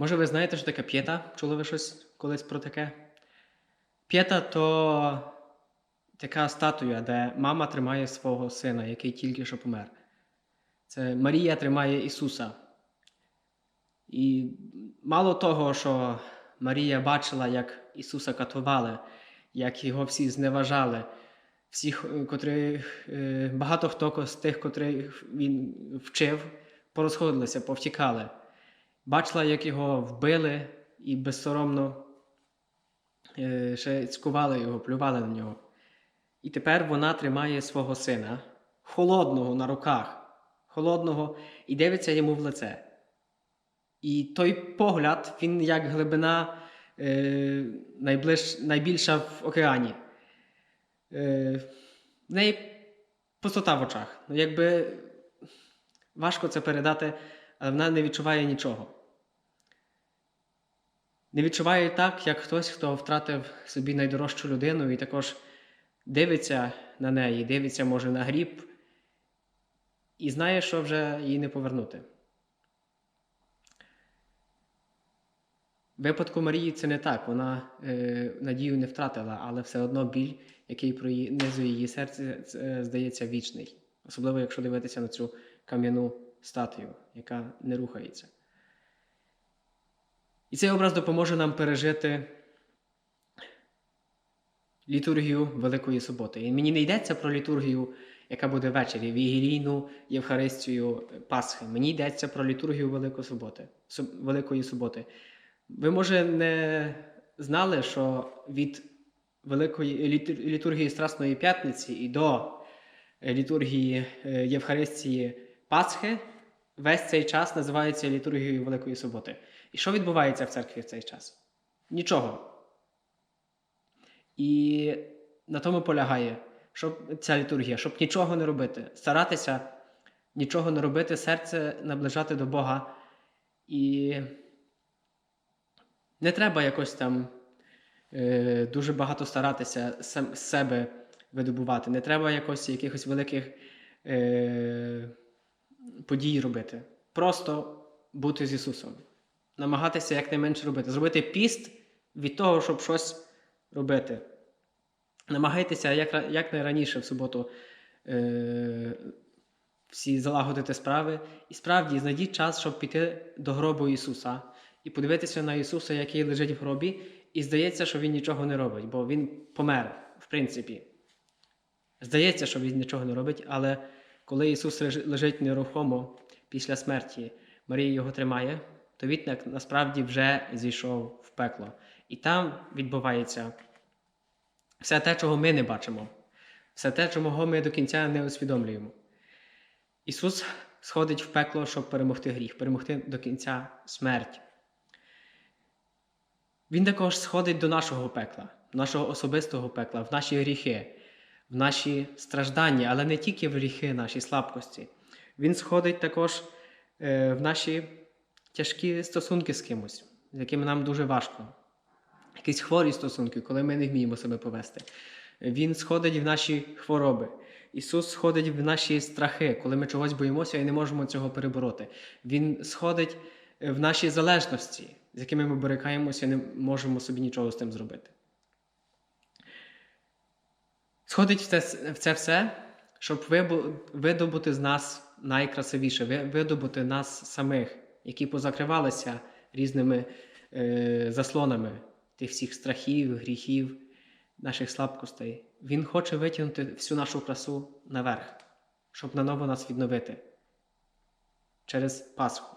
Може, ви знаєте, що таке п'єта? Чули ви щось колись про таке? П'єта то така статуя, де мама тримає свого сина, який тільки що помер. Це Марія тримає Ісуса. І мало того, що Марія бачила, як Ісуса катували, як його всі зневажали, всіх, е, котрих, е, багато хто з тих, котрих він вчив, порозходилися, повтікали. Бачила, як його вбили і безсоромно е, ще цькували його, плювали на нього. І тепер вона тримає свого сина, холодного на руках, холодного, і дивиться йому в лице. І той погляд, він як глибина е, найближ, найбільша в океані. Е, в неї пустота в очах. Ну, якби важко це передати, але вона не відчуває нічого. Не відчуває так, як хтось, хто втратив собі найдорожчу людину і також дивиться на неї, дивиться, може, на гріб, і знає, що вже її не повернути. Випадку Марії це не так. Вона е, надію не втратила, але все одно біль, який пронизує її серце, це, здається вічний. Особливо, якщо дивитися на цю кам'яну статую, яка не рухається. І цей образ допоможе нам пережити літургію Великої Суботи. І мені не йдеться про літургію, яка буде ввечері, вігілійну Євхаристію Пасхи. Мені йдеться про літургію Великої Суботи. Великої Суботи. Ви, може, не знали, що від Великої літургії Страсної П'ятниці і до літургії е, Євхаристії Пасхи весь цей час називається літургією Великої Суботи. І що відбувається в церкві в цей час? Нічого. І на тому полягає, щоб ця літургія, щоб нічого не робити, старатися нічого не робити, серце наближати до Бога. І не треба якось там е, дуже багато старатися сам, себе видобувати. Не треба якось якихось великих е, подій робити. Просто бути з Ісусом. Намагатися якнайменше робити. Зробити піст від того, щоб щось робити. Намагайтеся як, ра- якнайраніше в суботу е, всі залагодити справи. І справді знайдіть час, щоб піти до гробу Ісуса і подивитися на Ісуса, який лежить в гробі, і здається, що Він нічого не робить, бо Він помер, в принципі. Здається, що Він нічого не робить, але коли Ісус лежить нерухомо після смерті, Марія його тримає, то він насправді вже зійшов в пекло. І там відбувається все те, чого ми не бачимо, все те, чого ми до кінця не усвідомлюємо. Ісус сходить в пекло, щоб перемогти гріх, перемогти до кінця смерть. Він також сходить до нашого пекла, нашого особистого пекла, в наші гріхи, в наші страждання, але не тільки в гріхи, наші слабкості. Він сходить також е, в наші тяжкі стосунки з кимось, з якими нам дуже важко. Якісь хворі стосунки, коли ми не вміємо себе повести. Він сходить в наші хвороби. Ісус сходить в наші страхи, коли ми чогось боїмося і не можемо цього перебороти. Він сходить е, в наші залежності, з якими ми борикаємося і не можемо собі нічого з тим зробити. Сходить в це, в це все, щоб видобути з нас найкрасивіше, видобути нас самих, які позакривалися різними е, заслонами тих всіх страхів, гріхів, наших слабкостей. Він хоче витягнути всю нашу красу наверх, щоб наново нас відновити через Пасху.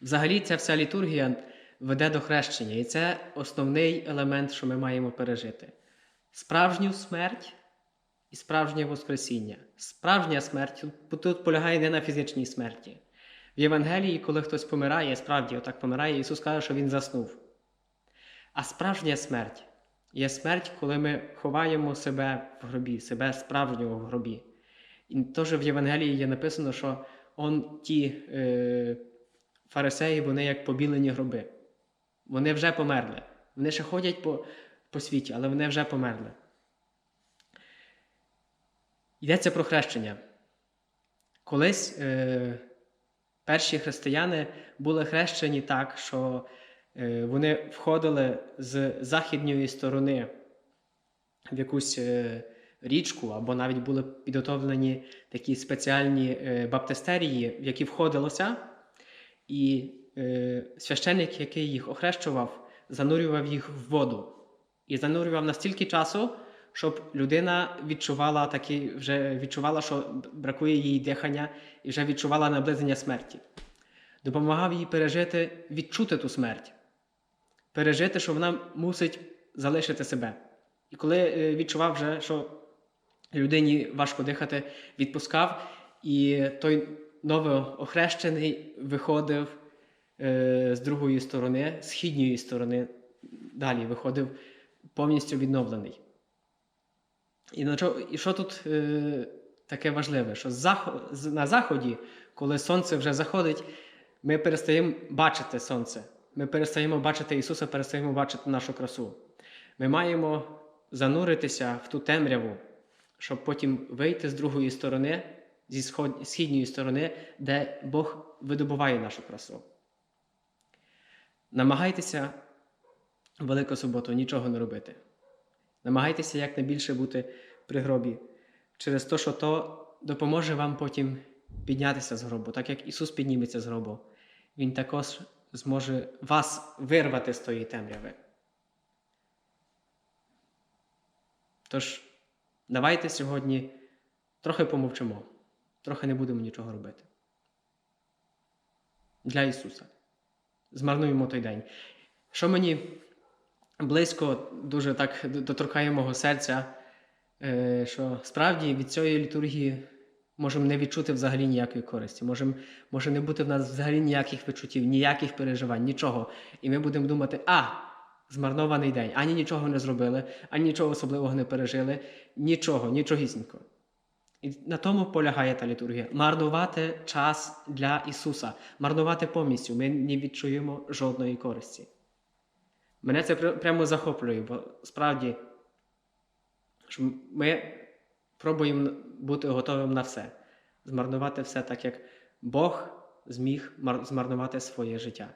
Взагалі, ця вся літургія веде до хрещення, і це основний елемент, що ми маємо пережити. Справжню смерть і справжнє Воскресіння. Справжня смерть тут- полягає не на фізичній смерті. В Євангелії, коли хтось помирає, справді отак помирає, Ісус каже, що Він заснув. А справжня смерть є смерть, коли ми ховаємо себе в гробі, себе справжнього в гробі. І теж в Євангелії є написано, що он ті е, фарисеї, вони як побілені гроби. Вони вже померли. Вони ще ходять по, по світі, але вони вже померли. Йдеться про хрещення. Колись е, перші християни були хрещені так, що е, вони входили з західньої сторони в якусь е, річку, або навіть були підготовлені такі спеціальні е, баптистерії, в які входилося, і священник, який їх охрещував, занурював їх в воду. І занурював настільки часу, щоб людина відчувала такі, вже відчувала, що бракує їй дихання, і вже відчувала наближення смерті. Допомагав їй пережити, відчути ту смерть, пережити, що вона мусить залишити себе. І коли е, відчував вже, що людині важко дихати, відпускав, і той новоохрещений виходив е, з другої сторони, з східньої сторони, далі виходив повністю відновлений. І, на чо- і що тут е, таке важливе? Що на заході, коли сонце вже заходить, ми перестаємо бачити сонце. Ми перестаємо бачити Ісуса, перестаємо бачити нашу красу. Ми маємо зануритися в ту темряву, щоб потім вийти з другої сторони, зі східньої сторони, де Бог видобуває нашу красу. Намагайтеся в Велику суботу нічого не робити. Намагайтеся якнайбільше бути при гробі, через те, що то допоможе вам потім піднятися з гробу, так як Ісус підніметься з гробу. Він також зможе вас вирвати з тої темряви. Тож, давайте сьогодні трохи помовчимо, трохи не будемо нічого робити. Для Ісуса. Змарнуємо той день. Що мені близько дуже так доторкає мого серця, е, що справді від цієї літургії можемо не відчути взагалі ніякої користі. Можем, може не бути в нас взагалі ніяких відчуттів, ніяких переживань, нічого. І ми будемо думати, а, змарнований день, ані нічого не зробили, ані нічого особливого не пережили, нічого, нічогісінько. І на тому полягає та літургія. Марнувати час для Ісуса, марнувати повністю. Ми не відчуємо жодної користі. Мене це прямо захоплює, бо справді ми пробуємо бути готовим на все, змарнувати все так, як Бог зміг змарнувати своє життя.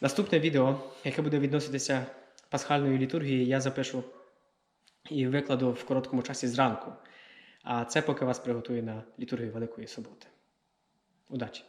Наступне відео, яке буде відноситися пасхальної літургії, я запишу і викладу в короткому часі зранку. А це поки вас приготує на літургію Великої Суботи. Удачі!